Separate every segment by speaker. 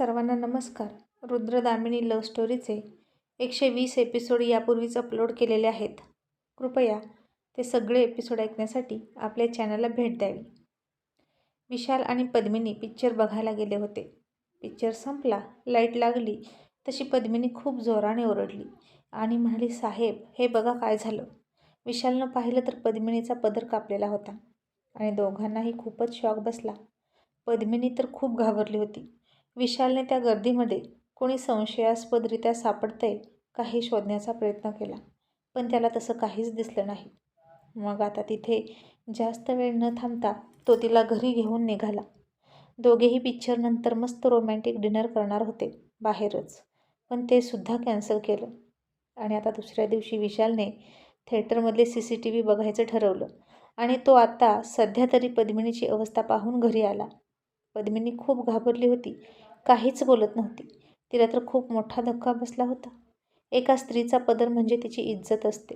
Speaker 1: सर्वांना नमस्कार. रुद्रदामिनी लव्ह स्टोरीचे एकशे वीस एपिसोड यापूर्वीच अपलोड केलेले आहेत. कृपया ते सगळे एपिसोड ऐकण्यासाठी आपल्या चॅनलला भेट द्यावी. विशाल आणि पद्मिनी पिक्चर बघायला गेले होते. पिक्चर संपला लाइट लागली तशी पद्मिनी खूप जोराने ओरडली आणि म्हणाली साहेब हे बघा काय झालं. विशालनं पाहिलं तर पद्मिनीचा पदर कापलेला होता आणि दोघांनाही खूपच शॉक बसला. पद्मिनी तर खूप घाबरली होती. विशालने त्या गर्दीमध्ये कोणी संशयास्पदरित्या सापडतंय का हे शोधण्याचा प्रयत्न केला पण त्याला तसं काहीच दिसलं नाही. मग आता तिथे जास्त वेळ न थांबता तो तिला घरी घेऊन निघाला. दोघेही पिक्चरनंतर मस्त रोमॅन्टिक डिनर करणार होते बाहेरच. पण ते सुद्धा कॅन्सल केलं. आणि आता दुसऱ्या दिवशी विशालने थिएटरमधले सी सी टी व्ही बघायचं ठरवलं. आणि तो आता सध्या तरी पद्मिनीची अवस्था पाहून घरी आला. पद्मिनी खूप घाबरली होती. काहीच बोलत नव्हती. तिला तर खूप मोठा धक्का बसला होता. एका स्त्रीचा पदर म्हणजे तिची इज्जत असते.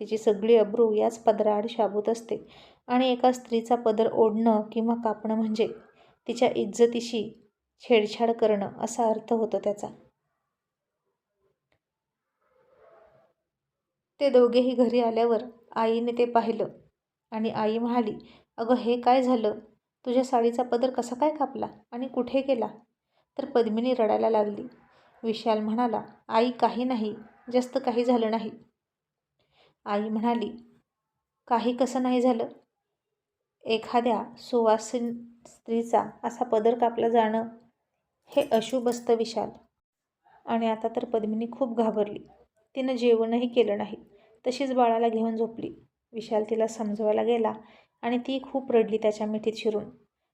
Speaker 1: तिची सगळी अब्रू याच पदराआड शाबूत असते आणि एका स्त्रीचा पदर ओढणं किंवा कापणं म्हणजे तिच्या इज्जतीशी छेडछाड करणं असा अर्थ होतो त्याचा. ते दोघेही घरी आल्यावर आईने ते पाहिलं आणि आई म्हणाली अगं हे काय झालं? तुझ्या साडीचा पदर कसा काय कापला आणि कुठे गेला? तर पद्मिनी रडायला लागली. विशाल म्हणाला आई काही नाही. जास्त काही झालं नाही. आई म्हणाली काही कसं नाही झालं? एखाद्या सुवासीन स्त्रीचा असा पदर कापला जाणं हे अशुभ असतं विशाल. आणि आता तर पद्मिनी खूप घाबरली. तिनं जेवणही केलं नाही. तशीच बाळाला घेऊन झोपली. विशाल तिला समजवायला गेला आणि ती खूप रडली त्याच्या मिठीत शिरून.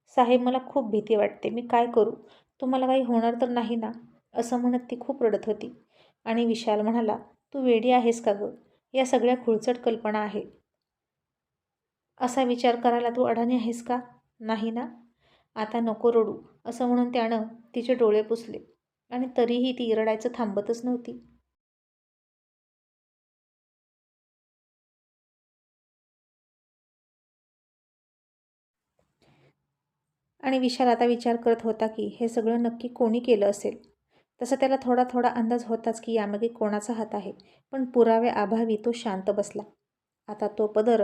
Speaker 1: साहेब मला खूप भीती वाटते. मी काय करू? तुम्हाला काही होणार तर नाही ना? असं म्हणत ती खूप रडत होती. आणि विशाल म्हणाला तू वेडी आहेस का गं? या सगळ्या खुळचट कल्पना आहे. असा विचार करायला तू अडाणी आहेस का? नाही ना? आता नको रडू. असं म्हणून त्यानं तिचे डोळे पुसले. आणि तरीही ती रडायचं थांबतच नव्हती. आणि विशाल आता विचार करत होता की हे सगळं नक्की कोणी केलं असेल? तसं त्याला थोडा थोडा अंदाज होताच की यामागे कोणाचा हात आहे पण पुरावे अभावी तो शांत बसला. आता तो पदर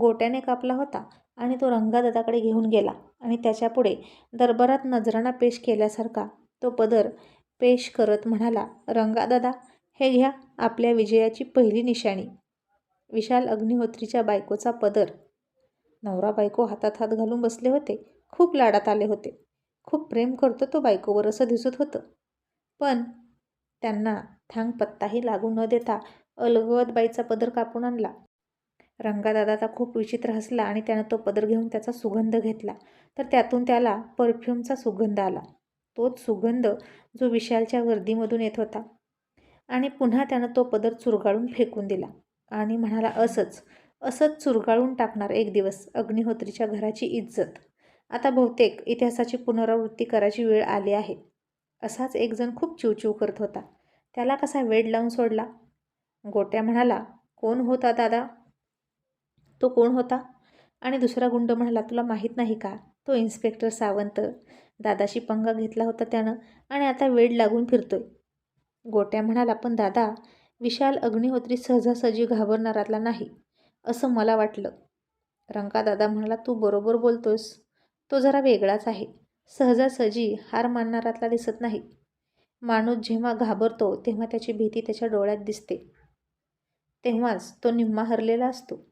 Speaker 1: गोट्याने कापला होता आणि तो रंगादादाकडे घेऊन गेला आणि त्याच्यापुढे दरबारात नजराणा पेश केल्यासारखा तो पदर पेश करत म्हणाला रंगादादा हे घ्या आपल्या विजयाची पहिली निशाणी. विशाल अग्निहोत्रीच्या बायकोचा पदर. नवरा बायको हातात हात घालून बसले होते. खूप लाडात आले होते. खूप प्रेम करतो तो बायकोवर असं दिसत होतं. पण त्यांना थांग पत्ताही लागू न देता अलगवत बाईचा पदर कापून आणला. रंगादादा खूप विचित्र हसला आणि त्यानं तो पदर घेऊन त्याचा सुगंध घेतला. तर त्यातून त्याला परफ्यूमचा सुगंध आला. तोच सुगंध जो विशालच्या वर्दीमधून येत होता. आणि पुन्हा त्यानं तो पदर चुरगाळून फेकून दिला. आणि म्हणाला असंच असंच चुरगाळून टाकणार एक दिवस अग्निहोत्रीच्या घराची इज्जत. आता बहुतेक इतिहासाची पुनरावृत्ती करायची वेळ आली आहे. असाच एकजण खूप चिवचिव करत होता. त्याला कसा वेड लावून सोडला? गोट्या म्हणाला कोण होता दादा? तो कोण होता? आणि दुसरा गुंड म्हणाला तुला माहीत नाही का? तो इन्स्पेक्टर सावंत. दादाशी पंगा घेतला होता त्यानं आणि आता वेड लागून फिरतोय. गोट्या म्हणाला पण दादा विशाल अग्निहोत्री सहजासहजी घाबरणारातला नाही असं मला वाटलं. रंका दादा म्हणाला तू बरोबर बोलतोस तो जरा वेगळाच आहे. सहजासहजी हार मानणारातला दिसत नाही. माणूस जेव्हा घाबरतो तेव्हा त्याची भीती त्याच्या डोळ्यात दिसते. तेव्हाच तो निम्मा हरलेला असतो.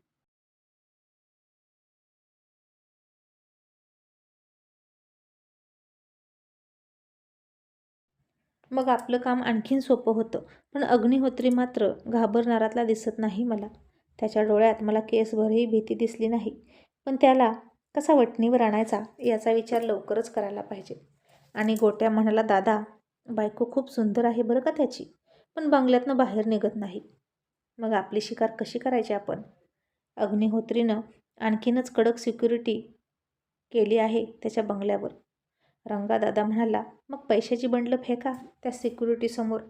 Speaker 1: मग आपलं काम आणखीन सोपं होतं. पण अग्निहोत्री मात्र घाबरणारातला दिसत नाही मला. त्याच्या डोळ्यात मला केसभरही भीती दिसली नाही. पण त्याला कसा वटणीवर आणायचा याचा विचार लवकरच करायला पाहिजे. आणि गोट्या म्हणाला दादा बायको खूप सुंदर आहे बरं का त्याची? पण बंगल्यातनं बाहेर निघत नाही. मग आपली शिकार कशी करायची आपण? अग्निहोत्रीनं आणखीनच कडक सिक्युरिटी केली आहे त्याच्या बंगल्यावर. रंगादादा म्हणाला मग पैशाची बंडलं फेका त्या सिक्युरिटीसमोर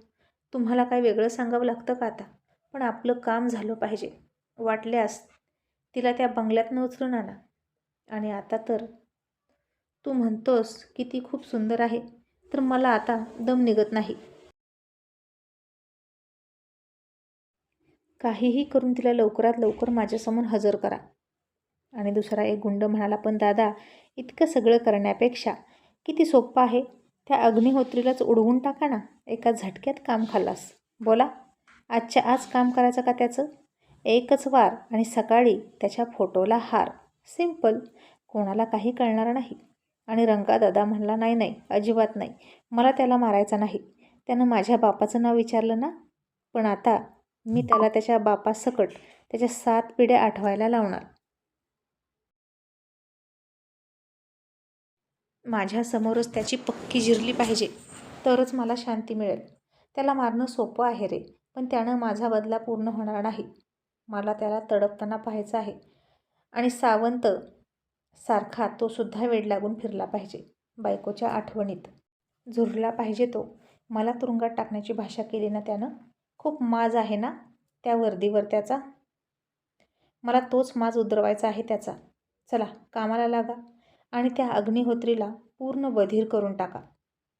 Speaker 1: तुम्हाला काय वेगळं सांगावं लागतं का आता? पण आपलं काम झालं पाहिजे. वाटल्यास तिला त्या बंगल्यातनं उचलून आणा. आणि आता तर तू म्हणतोस की ती खूप सुंदर आहे तर मला आता दम निघत नाही. काहीही करून तिला लवकरात लवकर माझ्यासमोर हजर करा. आणि दुसरा एक गुंड म्हणाला पण दादा इतकं सगळं करण्यापेक्षा किती सोपं आहे? त्या अग्निहोत्रीलाच उडवून टाका ना. एका झटक्यात काम खाल्लास. बोला आजच्या आज काम करायचं का त्याचं? एकच वार आणि सकाळी त्याच्या फोटोला हार. सिंपल कोणाला काही कळणार नाही. आणि रंगा दादा म्हणला नाही नाही अजिबात नाही. मला त्याला मारायचा नाही. त्यानं माझ्या बापाचं नाव विचारलं ना? पण आता मी त्याला त्याच्या बापासकट त्याच्या सात पिढ्या आठवायला लावणार. माझ्यासमोरच त्याची पक्की जिरली पाहिजे. तरच मला शांती मिळेल. त्याला मारणं सोपं आहे रे पण त्यानं माझा बदला पूर्ण होणार नाही. मला त्याला तडपताना पाहायचं आहे. आणि सावंत सारखा तो सुद्धा वेड लागून फिरला पाहिजे. बायकोच्या आठवणीत झुरला पाहिजे तो. मला तुरुंगात टाकण्याची भाषा केली ना त्यानं? खूप माज आहे ना त्या वर्दीवर त्याचा? मला तोच माज उतरवायचा आहे त्याचा. चला कामाला लागा आणि त्या अग्निहोत्रीला पूर्ण बधीर करून टाका.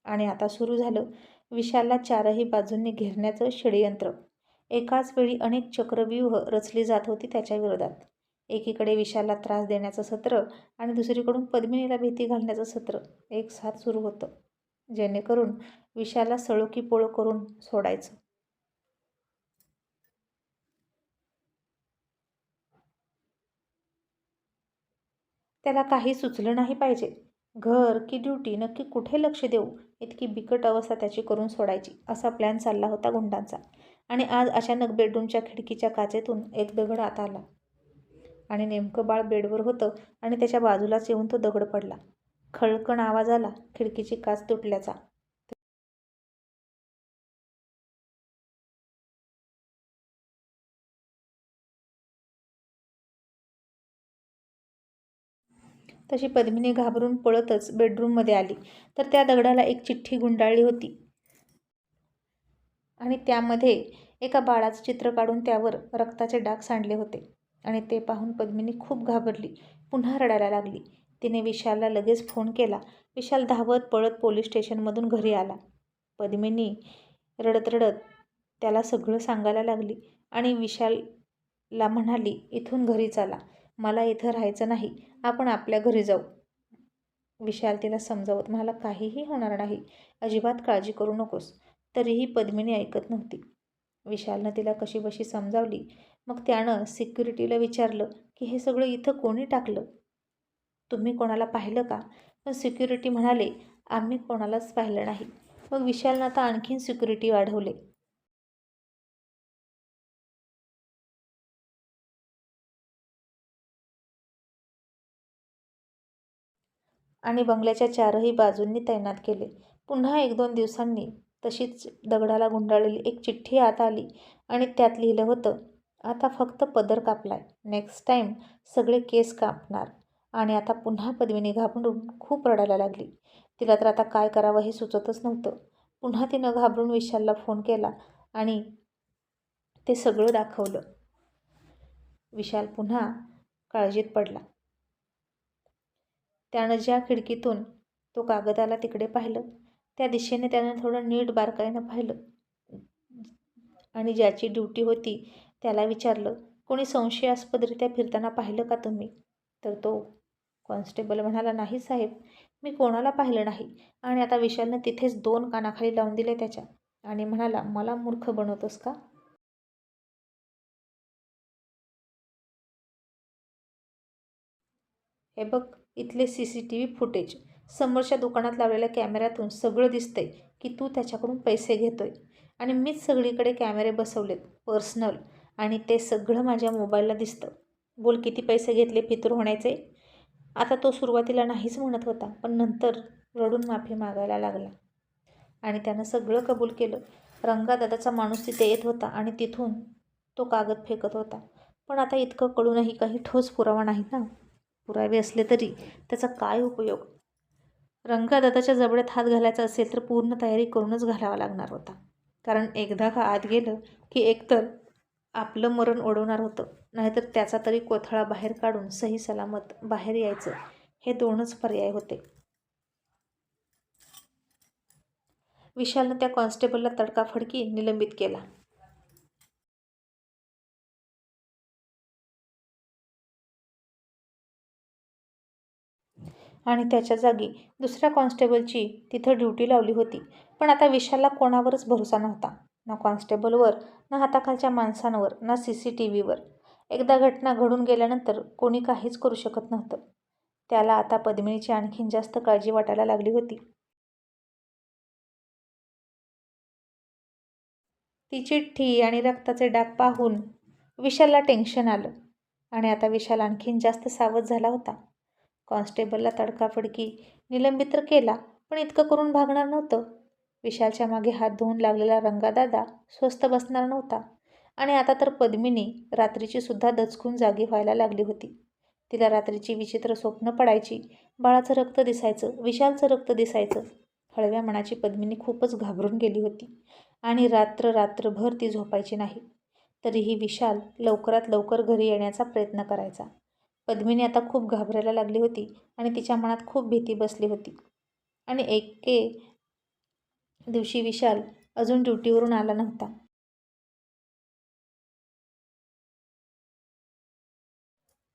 Speaker 1: आणि आता सुरू झालं विशालला चारही बाजूंनी घेरण्याचं षडयंत्र. एकाच वेळी अनेक चक्रव्यूह रचली जात होती त्याच्या विरोधात. एकीकडे विशालला त्रास देण्याचं सत्र आणि दुसरीकडून पद्मिनीला भीती घालण्याचं सत्र. एक साथ सुरू होतं. जेणेकरून विशालला सळोकी पोळं करून सोडायचं. त्याला काही सुचलं नाही पाहिजे. घर की ड्युटी नक्की कुठे लक्ष देऊ? इतकी बिकट अवस्था त्याची करून सोडायची असा प्लॅन चालला होता गुंडांचा. आणि आज अचानक बेडरूमच्या खिडकीच्या काचेतून एक दगड आत आला. आणि नेमकं बाळ बेडवर होतं आणि त्याच्या बाजूलाच येऊन तो दगड पडला. खळकण आवाज आला खिडकीची काच तुटल्याचा. तशी पद्मिनी घाबरून पळतच बेडरूममध्ये आली. तर त्या दगडाला एक चिठ्ठी गुंडाळली होती. आणि त्यामध्ये एका बाळाचं चित्र काढून त्यावर रक्ताचे डाग सांडले होते. आणि ते पाहून पद्मिनी खूप घाबरली. पुन्हा रडायला लागली. तिने विशालला लगेच फोन केला. विशाल धावत पळत पोलीस स्टेशनमधून घरी आला. पद्मिनी रडत रडत त्याला सगळं सांगायला लागली आणि विशालला म्हणाली इथून घरी चला. मला इथं राहायचं नाही. आपण आपल्या घरी जाऊ. विशाल तिला समजावत मला काहीही होणार नाही. अजिबात काळजी करू नकोस. तरीही पद्मिनी ऐकत नव्हती. विशालनं तिला कशी बशी समजावली. मग त्यानं सिक्युरिटीला विचारलं की हे सगळं इथं कोणी टाकलं? तुम्ही कोणाला पाहिलं का? पण सिक्युरिटी म्हणाले आम्ही कोणालाच पाहिलं नाही. मग विशालनं आता आणखीन सिक्युरिटी वाढवले. आणि बंगल्याच्या चारही बाजूंनी तैनात केले. पुन्हा एक दोन दिवसांनी तशीच दगडाला गुंडाळलेली एक चिठ्ठी आत आली आणि त्यात लिहिलं होतं आता फक्त पदर कापलाय. नेक्स्ट टाईम सगळे केस कापणार. आणि आता पुन्हा पदवीने घाबरून खूप रडायला लागली. तिला तर आता काय करावं हे सुचतच नव्हतं. पुन्हा तिनं घाबरून विशालला फोन केला आणि ते सगळं दाखवलं. विशाल पुन्हा काळजीत पडला. त्यानं ज्या खिडकीतून तो कागद आला तिकडे पाहिलं त्या दिशेने त्यानं थोडं नीट बारकाईनं पाहिलं. आणि ज्याची ड्युटी होती त्याला विचारलं कोणी संशयास्पदरित्या फिरताना पाहिलं का तुम्ही? तर तो कॉन्स्टेबल म्हणाला नाही साहेब मी कोणाला पाहिलं नाही. आणि आता विशालनं तिथेच दोन कानाखाली लावून दिले त्याच्या. आणि म्हणाला मला मूर्ख बनवतोस का? हे बघ इथले C C T V footage. समोरच्या दुकानात लावलेल्या कॅमेऱ्यातून सगळं दिसतंय की तू त्याच्याकडून पैसे घेतोय. आणि मीच सगळीकडे कॅमेरे बसवलेत पर्सनल. आणि ते सगळं माझ्या मोबाईलला दिसतं. बोल किती पैसे घेतले फितूर होण्याचे आता तो सुरुवातीला नाहीच म्हणत होता पण नंतर रडून माफी मागायला लागला. आणि त्यानं सगळं कबूल केलं. रंगादादाचा माणूस तिथे येत होता आणि तिथून तो कागद फेकत होता. पण आता इतकं कळूनही काही ठोस पुरावा नाही ना? पुरावे असले तरी त्याचा काय उपयोग? रंगादादाच्या जबड्यात हात घालायचा असेल तर पूर्ण तयारी करूनच घालावा लागणार होता. कारण एकदा का आत गेलं की एकतर आपलं मरण ओढवणार होतं. नाहीतर त्याचा तरी कोथळा बाहेर काढून सही सलामत बाहेर यायचं. हे दोनच पर्याय होते. विशालनं त्या कॉन्स्टेबलला तडकाफडकी निलंबित केला. आणि त्याच्या जागी दुसऱ्या कॉन्स्टेबलची तिथं ड्युटी लावली होती. पण आता विशालला कोणावरच भरोसा नव्हता. ना कॉन्स्टेबलवर ना हाताखालच्या माणसांवर ना सी सी टी व्हीवर. एकदा घटना घडून गेल्यानंतर कोणी काहीच करू शकत नव्हतं. त्याला आता पद्मिनीची आणखीन जास्त काळजी वाटायला लागली होती. ती चिठ्ठी आणि रक्ताचे डाग पाहून विशालला टेन्शन आलं आणि आता विशाल आणखीन जास्त सावध झाला होता. कॉन्स्टेबलला तडकाफडकी निलंबित तर केला पण इतकं करून भागणार नव्हतं. विशालच्या मागे हात धुवून लागलेला रंगादादा स्वस्त बसणार नव्हता. आणि आता तर पद्मिनी रात्रीची सुद्धा दचकून जागी व्हायला लागली होती. तिला रात्रीची विचित्र स्वप्न पडायची बाळाचं रक्त दिसायचं विशालचं रक्त दिसायचं. हळव्या मनाची पद्मिनी खूपच घाबरून गेली होती. आणि रात्र रात्रभर ती झोपायची नाही. तरीही विशाल लवकरात लवकर घरी येण्याचा प्रयत्न करायचा. पद्मिनी आता खूप घाबरायला लागली होती आणि तिच्या मनात खूप भीती बसली होती. आणि एके दिवशी विशाल अजून ड्युटीवरून आला नव्हता.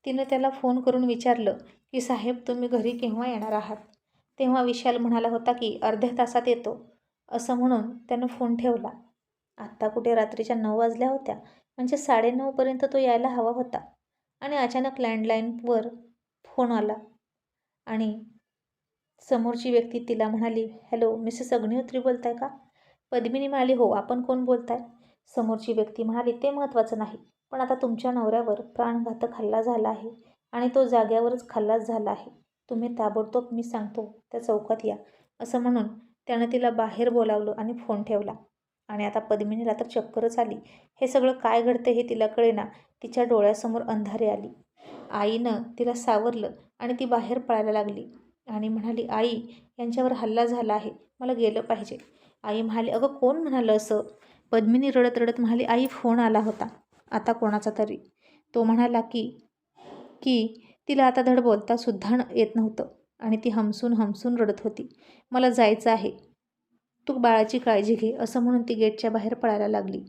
Speaker 1: तिनं त्याला फोन करून विचारलं की साहेब तुम्ही घरी केव्हा येणार आहात? तेव्हा विशाल म्हणाला होता की अर्ध्या तासात येतो. असं म्हणून त्यानं फोन ठेवला. आत्ता कुठे रात्रीच्या नऊ वाजल्या होत्या म्हणजे साडेनऊपर्यंत तो यायला हवा होता. आणि अचानक लँडलाईनवर फोन आला. आणि समोरची व्यक्ती तिला म्हणाली हॅलो मिसेस अग्निहोत्री बोलताय का? पद्मिनी म्हणाली हो आपण कोण बोलताय? समोरची व्यक्ती म्हणाली ते महत्त्वाचं नाही पण आता तुमच्या नवऱ्यावर प्राणघातक हल्ला झाला आहे आणि तो जाग्यावरच खल्लास झाला आहे. तुम्ही ताबडतोब मी सांगतो त्या चौकात या. असं म्हणून त्यानं तिला बाहेर बोलावलं आणि फोन ठेवला. आणि आता पद्मिनीला तर चक्करच आली. हे सगळं काय घडतं हे तिला कळेना. तिच्या डोळ्यासमोर अंधारे आली. आईनं तिला सावरलं आणि ती बाहेर पळायला लागली. आणि म्हणाली आई यांच्यावर हल्ला झाला आहे. मला गेलं पाहिजे. आई म्हणाली अगं कोण म्हणालं असं? पद्मिनी रडत रडत म्हणाली आई फोन आला होता. आता कोणाचा तरी. तो म्हणाला की की तिला आता धड बोलता सुद्धा येत नव्हतं आणि ती हमसून हमसून रडत होती. मला जायचं आहे. तू बाळाची काळजी घे. असं म्हणून ती गेटच्या बाहेर पळायला लागली.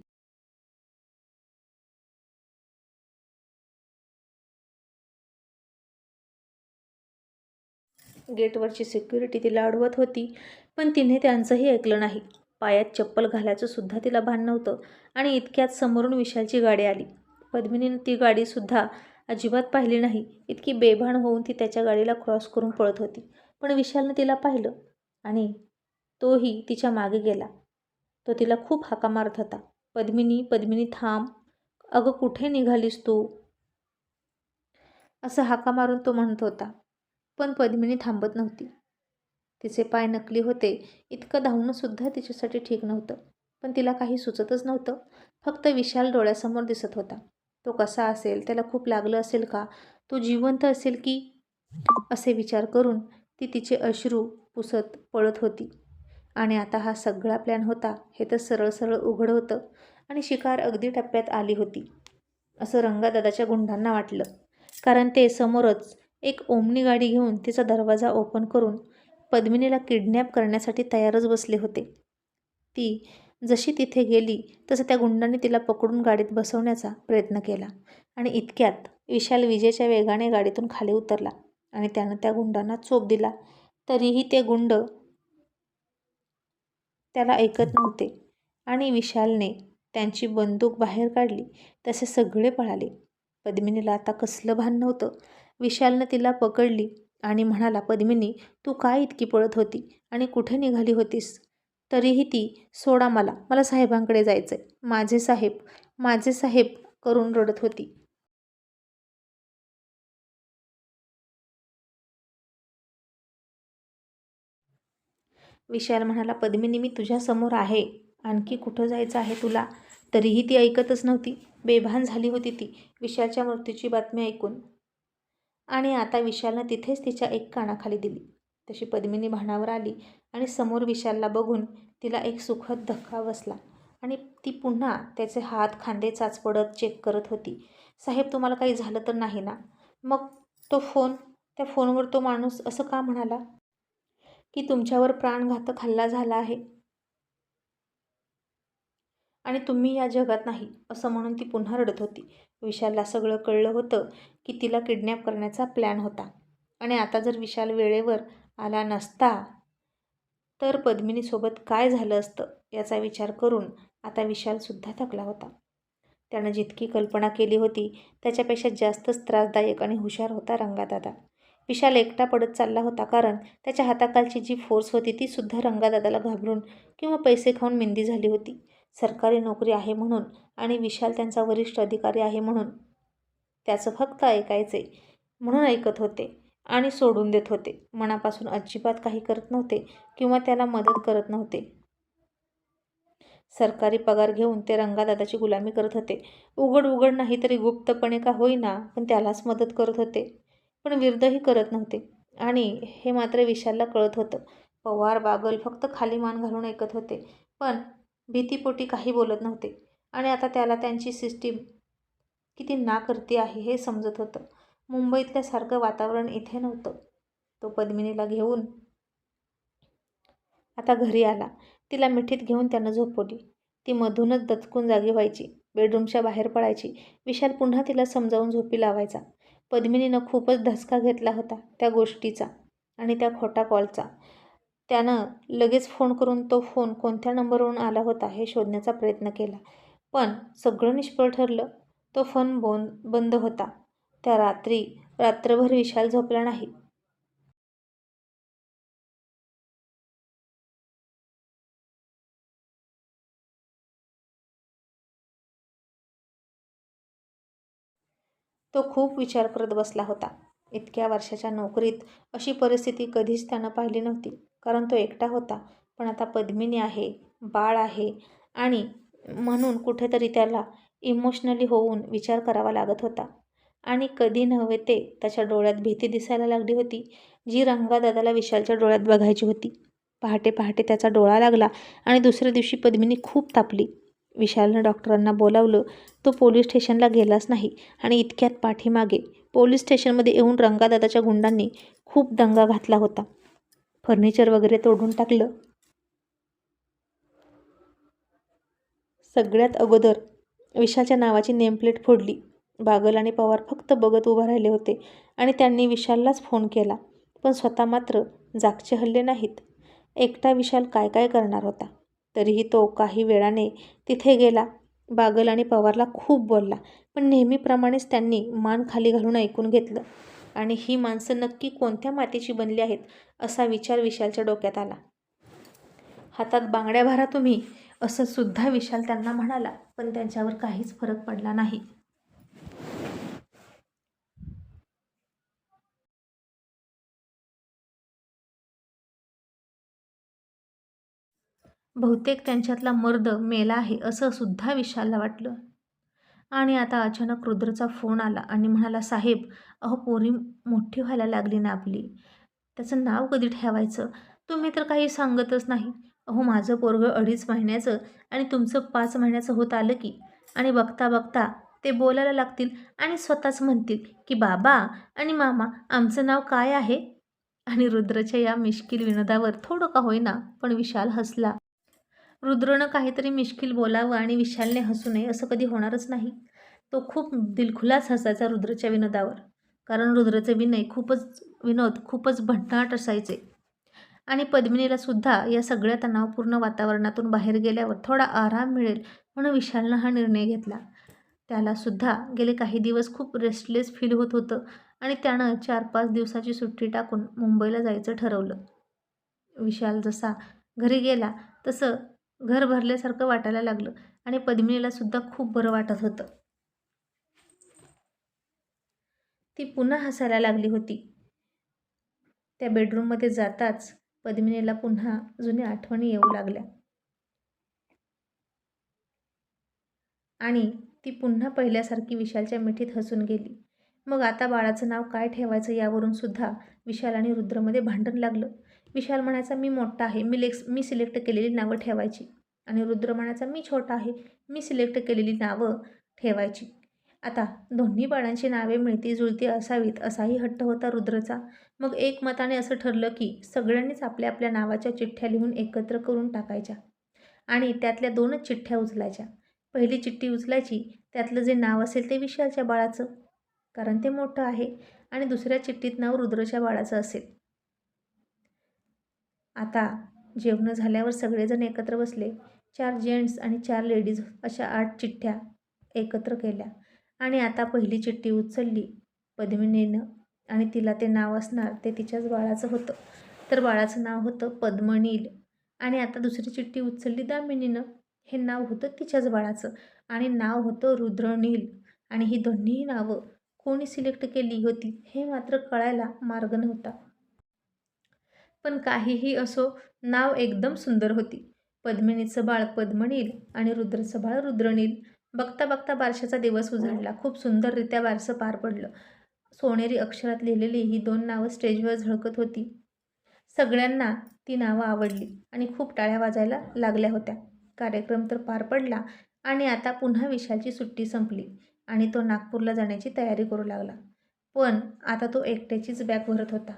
Speaker 1: गेटवरची सिक्युरिटी तिला अडवत होती पण तिने त्यांचंही ऐकलं नाही. पायात चप्पल घालायचं सुद्धा तिला भान नव्हतं आणि इतक्यात समोरून विशालची गाडी आली. पद्मिनीनं ती गाडीसुद्धा अजिबात पाहिली नाही. इतकी बेभान होऊन ती त्याच्या गाडीला क्रॉस करून पळत होती. पण विशालनं तिला पाहिलं आणि तोही तिच्यामागे गेला. तो तिला खूप हाका मारत होता. पद्मिनी पद्मिनी थांब. अगं कुठे निघालीस तू? असं हाका मारून तो म्हणत होता. पण पद्मिनी थांबत नव्हती. तिचे पाय नकली होते इतकं धावणंसुद्धा तिच्यासाठी ठीक नव्हतं पण तिला काही सुचतच नव्हतं. फक्त विशाल डोळ्यासमोर दिसत होता. तो कसा असेल त्याला खूप लागलं असेल का? तो जिवंत असेल की? असे विचार करून ती तिचे अश्रू पुसत पळत होती. आणि आता हा सगळा प्लॅन होता हे तर सरळ सरळ उघड होतं आणि शिकार अगदी टप्प्यात आली होती. असं रंगादादाच्या गुंडांना वाटलं. कारण ते समोरच एक ओमनी गाडी घेऊन तिचा दरवाजा ओपन करून पद्मिनीला किडनॅप करण्यासाठी तयारच बसले होते. ती जशी तिथे गेली तसं त्या गुंडांनी तिला पकडून गाडीत बसवण्याचा प्रयत्न केला आणि इतक्यात विशाल विजेच्या वेगाने गाडीतून खाली उतरला आणि त्यानं त्या गुंडांना चोप दिला. तरीही ते गुंड त्याला ऐकत नव्हते आणि विशालने त्यांची बंदूक बाहेर काढली तसे सगळे पळाले. पद्मिनीला आता कसलं भान नव्हतं. विशालनं तिला पकडली आणि म्हणाला पद्मिनी तू काय इतकी पळत होती आणि कुठे निघाली होतीस? तरीही ती सोडा मला मला साहेबांकडे जायचं आहे माझे साहेब माझे साहेब करून रडत होती. विशाल म्हणाला पद्मिनी मी तुझ्यासमोर आहे. आणखी कुठं जायचं आहे तुला? तरीही ती ऐकतच नव्हती. बेभान झाली होती ती. विशालच्या मृत्यूची बातमी ऐकून आणि आता विशालनं तिथेच तिच्या एक कानाखाली दिली. तशी पद्मिनी भानावर आली आणि समोर विशालला बघून तिला एक सुखद धक्का बसला आणि ती पुन्हा त्याचे हात खांदे चाचपडत चेक करत होती. साहेब तुम्हाला काही झालं तर नाही ना? मग तो फोन त्या फोनवर तो माणूस असं का म्हणाला? की तुमच्यावर प्राणघातक हल्ला झाला आहे? आणि तुम्ही या जगात नाही असं म्हणून ती पुन्हा रडत होती. विशालला सगळं कळलं होतं की तिला किडनॅप करण्याचा प्लॅन होता. आणि आता जर विशाल वेळेवर आला नसता तर पद्मिनीसोबत काय झालं असतं याचा विचार करून आता विशालसुद्धा थकला होता. त्यानं जितकी कल्पना केली होती त्याच्यापेक्षा जास्तच त्रासदायक आणि हुशार होता रंगादादा. विशाल एकटा पडत चालला होता कारण त्याच्या हाताखालची जी फोर्स होती ती सुद्धा रंगादादाला घाबरून किंवा पैसे खाऊन मेंदी झाली होती. सरकारी नोकरी आहे म्हणून आणि विशाल त्यांचा वरिष्ठ अधिकारी आहे म्हणून. त्याचं फक्त ऐकायचे म्हणून ऐकत होते आणि सोडून देत होते. मनापासून अजिबात काही करत नव्हते किंवा त्याला मदत करत नव्हते. सरकारी पगार घेऊन ते रंगादादाची गुलामी करत होते. उघड उघड नाही तरी गुप्तपणे का होईना पण त्यालाच मदत करत होते. पण विरुद्धही करत नव्हते. आणि हे मात्र विशालला कळत होतं. पवार बागल फक्त खाली मान घालून ऐकत होते. पण भीतीपोटी काही बोलत नव्हते. आणि आता त्याला त्यांची सिस्टीम किती ना करते आहे हे समजत होतं. मुंबईतल्यासारखं वातावरण इथे नव्हतं. तो पद्मिनीला घेऊन आता घरी आला. तिला मिठीत घेऊन त्यानं झोपवली. ती मधूनच दचकून जागी व्हायची. बेडरूमच्या बाहेर पडायची. विशाल पुन्हा तिला समजावून झोपी लावायचा. पद्मिनीनं खूपच धसका घेतला होता त्या गोष्टीचा आणि त्या खोटा कॉलचा. त्यानं लगेच फोन करून तो फोन कोणत्या नंबरवरून आला होता हे शोधण्याचा प्रयत्न केला. पण सगळं निष्फळ ठरलं. तो फोन बोन बंद होता. त्या रात्री रात्रभर विशाल झोपला नाही. तो खूप विचार करत बसला होता. इतक्या वर्षाच्या नोकरीत अशी परिस्थिती कधीच त्यानं पाहिली नव्हती. कारण तो एकटा होता. पण आता पद्मिनी आहे बाळ आहे आणि म्हणून कुठेतरी त्याला इमोशनली होऊन विचार करावा लागत होता. आणि कधी नव्हे ते त्याच्या डोळ्यात भीती दिसायला लागली होती जी रंगादादाला विशालच्या डोळ्यात बघायची होती. पहाटे पहाटे त्याचा डोळा लागला आणि दुसऱ्या दिवशी पद्मिनी खूप तापली. विशालनं डॉक्टरांना बोलावलं तो पोलीस स्टेशनला गेलाच नाही आणि इतक्यात पाठीमागे. पोलीस स्टेशनमध्ये येऊन रंगादादाच्या गुंडांनी खूप दंगा घातला होता. फर्निचर वगैरे तोडून टाकलं. सगळ्यात अगोदर विशालच्या नावाची नेमप्लेट फोडली. बागल आणि पवार फक्त बघत उभा राहिले होते आणि त्यांनी विशाललाच फोन केला पण स्वतः मात्र जागचे हल्ले नाहीत. एकटा विशाल काय काय करणार होता? तरीही तो काही वेळाने तिथे गेला. बागल आणि पवारला खूप बोलला पण नेहमीप्रमाणेच त्यांनी मान खाली घालून ऐकून घेतलं. आणि ही माणसं नक्की कोणत्या मातीची बनली आहेत असा विचार विशालच्या डोक्यात आला. हातात बांगड्या भरा तुम्ही असं सुद्धा विशाल त्यांना म्हणाला पण त्यांच्यावर काहीच फरक पडला नाही. बहुतेक त्यांच्यातला मर्द मेला आहे असं सुद्धा विशालला वाटलं. आणि आता अचानक रुद्रचा फोन आला आणि म्हणाला साहेब अहो पोरी मोठी व्हायला लागली ना आपली. त्याचं नाव कधी ठेवायचं? तुम्ही तर काही सांगतच नाही. अहो माझं पोरगं अडीच महिन्याचं आणि तुमचं पाच महिन्याचं होत आलं की. आणि बघता बघता ते बोलायला लागतील आणि स्वतःच म्हणतील की बाबा आणि मामा आमचं नाव काय आहे? आणि रुद्रच्या या मिश्किल विनोदावर थोडं का होईना पण विशाल हसला. रुद्रनं काहीतरी मिश्किल बोलावं आणि विशालने हसू नये असं कधी होणारच नाही. तो खूप दिलखुलास हसायचा रुद्रच्या विनोदावर. कारण रुद्रचे विनय खूपच विनोद खूपच भन्नाट असायचे. आणि पद्मिनीला सुद्धा या सगळ्या तणावपूर्ण वातावरणातून बाहेर गेल्यावर थोडा आराम मिळेल म्हणून विशालनं हा निर्णय घेतला. त्यालासुद्धा गेले काही दिवस खूप रेस्टलेस फील होत होतं आणि त्यानं चार पाच दिवसाची सुट्टी टाकून मुंबईला जायचं ठरवलं. विशाल जसा घरी गेला तसं घर भरल्यासारखं वाटायला लागलं आणि पद्मिनीला सुद्धा खूप बरं वाटत होतं. ती पुन्हा हसायला लागली होती. त्या बेडरूममध्ये जाताच पद्मिनीला पुन्हा जुन्या आठवणी येऊ लागल्या. आणि ती पुन्हा पहिल्यासारखी विशालच्या मिठीत हसून गेली. मग आता बाळाचं नाव काय ठेवायचं यावरून सुद्धा विशाल आणि रुद्रमध्ये भांडण लागलं. विशाल म्हणायचा मी मोठा आहे. मी लेक्स मी सिलेक्ट केलेली नावं ठेवायची. आणि रुद्र म्हणायचा मी छोटा आहे. मी सिलेक्ट केलेली नावं ठेवायची. आता दोन्ही बाळांची नावे मिळती जुळती असावीत असाही हट्ट होता रुद्रचा. मग एक मताने असं ठरलं की सगळ्यांनीच आपल्या आपल्या नावाच्या चिठ्ठ्या लिहून एकत्र करून टाकायच्या आणि त्यातल्या दोनच चिठ्ठ्या उचलायच्या. पहिली चिठ्ठी उचलायची त्यातलं जे नाव असेल ते विशालच्या बाळाचं कारण ते मोठं आहे. आणि दुसऱ्या चिठ्ठीत नाव रुद्रच्या बाळाचं असेल. आता जेवणं झाल्यावर सगळेजण एकत्र बसले. चार जेंट्स आणि चार लेडीज अशा आठ चिठ्ठ्या एकत्र केल्या आणि आता पहिली चिठ्ठी उचलली. पद्मिनीनं आणि तिला ते नाव असणार ते तिच्याच बाळाचं होतं. तर बाळाचं नाव होतं पद्मनील. आणि आता दुसरी चिठ्ठी उचलली दामिनीनं. हे नाव होतं तिच्याच बाळाचं आणि नाव होतं रुद्रनील. आणि ही दोन्हीही नावं कोणी सिलेक्ट केली होती हे मात्र कळायला मार्ग नव्हता. पण काहीही असो नाव एकदम सुंदर होती. पद्मिनीचं बाळ पद्मनील आणि रुद्रचं बाळ रुद्रनील बघता बघता बारशाचा दिवस उजाडला. खूप सुंदररित्या बारसं पार पडलं. सोनेरी अक्षरात लिहिलेली ही दोन नावं स्टेजवर झळकत होती. सगळ्यांना ती नावं आवडली आणि खूप टाळ्या वाजायला लागल्या होत्या. कार्यक्रम तर पार पडला आणि आता पुन्हा विशालची सुट्टी संपली आणि तो नागपूरला जाण्याची तयारी करू लागला. पण आता तो एकट्याचीच बॅग भरत होता.